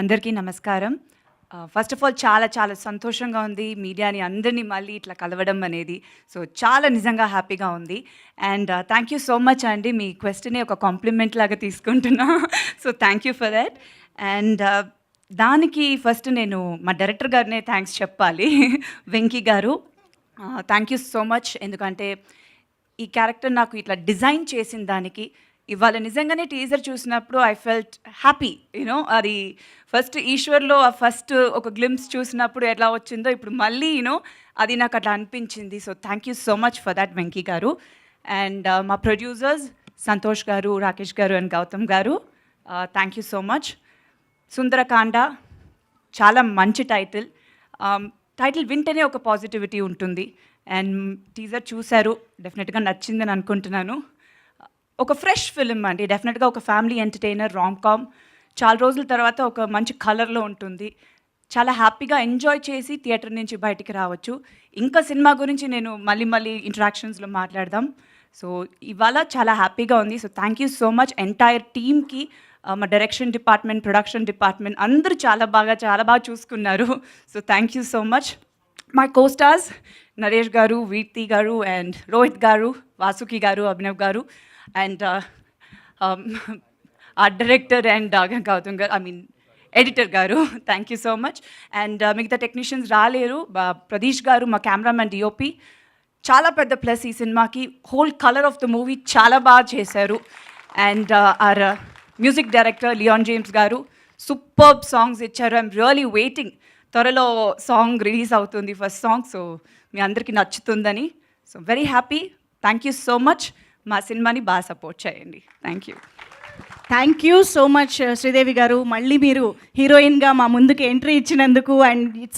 అందరికీ నమస్కారం. First of all చాలా చాలా సంతోషంగా ఉంది మీడియాని అందరినీ మళ్ళీ ఇట్లా కలవడం అనేది. సో చాలా నిజంగా హ్యాపీగా ఉంది. And thank you so much అండి. మీ క్వశ్చన్ని ఒక కాంప్లిమెంట్ లాగా తీసుకుంటున్నా. So thank you for that and దానికి ఫస్ట్ నేను మా డైరెక్టర్ గారినే థ్యాంక్స్ చెప్పాలి. వెంకీ గారు. థ్యాంక్ యూ సో మచ్ ఎందుకంటే ఈ క్యారెక్టర్ నాకు ఇట్లా డిజైన్ చేసిన దానికి ఇవాళ నిజంగానే టీజర్ చూసినప్పుడు I felt happy you know అది ఫస్ట్ ఈశ్వర్లో ఆ ఫస్ట్ ఒక గ్లిమ్స్ చూసినప్పుడు ఎలా వచ్చిందో ఇప్పుడు మళ్ళీ యూనో అది నాకు అట్లా అనిపించింది. So thank you so much for that Venky గారు. అండ్ uh, మా ప్రొడ్యూసర్స్ సంతోష్ గారు రాకేష్ గారు అండ్ గౌతమ్ గారు thank you so much Sundarakanda చాలా మంచి టైటిల్ టైటిల్ um, వింటేనే ఒక పాజిటివిటీ ఉంటుంది. అండ్ టీజర్ చూశారు డెఫినెట్గా నచ్చిందని అనుకుంటున్నాను. ఒక ఫ్రెష్ ఫిలిం అండి. డెఫినెట్గా ఒక ఫ్యామిలీ ఎంటర్టైనర్ రామ్ కామ్ చాలా రోజుల తర్వాత ఒక మంచి కలర్లో ఉంటుంది. చాలా హ్యాపీగా ఎంజాయ్ చేసి థియేటర్ నుంచి బయటికి రావచ్చు. ఇంకా సినిమా గురించి నేను మళ్ళీ మళ్ళీ ఇంటరాక్షన్స్లో మాట్లాడదాం. సో ఇవాళ చాలా హ్యాపీగా ఉంది. So thank you so much entire టీమ్కి మా డైరెక్షన్ డిపార్ట్మెంట్ ప్రొడక్షన్ డిపార్ట్మెంట్ అందరూ చాలా బాగా చాలా బాగా చూసుకున్నారు. So thank you so much my costars Naresh గారు వీర్తి గారు అండ్ రోహిత్ గారు వాసుకి గారు అభినవ్ గారు and art director and Gautam గారు ఐ మీన్ ఎడిటర్ గారు thank you so much and మిగతా టెక్నీషియన్స్ రాలేరు. ప్రదీష్ గారు మా కెమెరామెన్ డిఓపి చాలా పెద్ద ప్లస్ ఈ సినిమాకి. Whole colour of the movie చాలా బాగా చేశారు. And our music director Leon James గారు సూపర్బ్ సాంగ్స్ ఇచ్చారు. ఐఎమ్ రియలీ వెయిటింగ్ త్వరలో సాంగ్ రిలీజ్ అవుతుంది ఫస్ట్ సాంగ్ సో మీ అందరికీ నచ్చుతుందని. So very happy thank you so much మా సినిమాని బాగా సపోర్ట్ చేయండి. Thank you thank you so much Sridevi గారు. మళ్ళీ మీరు హీరోయిన్గా మా ముందుకు ఎంట్రీ ఇచ్చినందుకు అండ్ ఇట్స్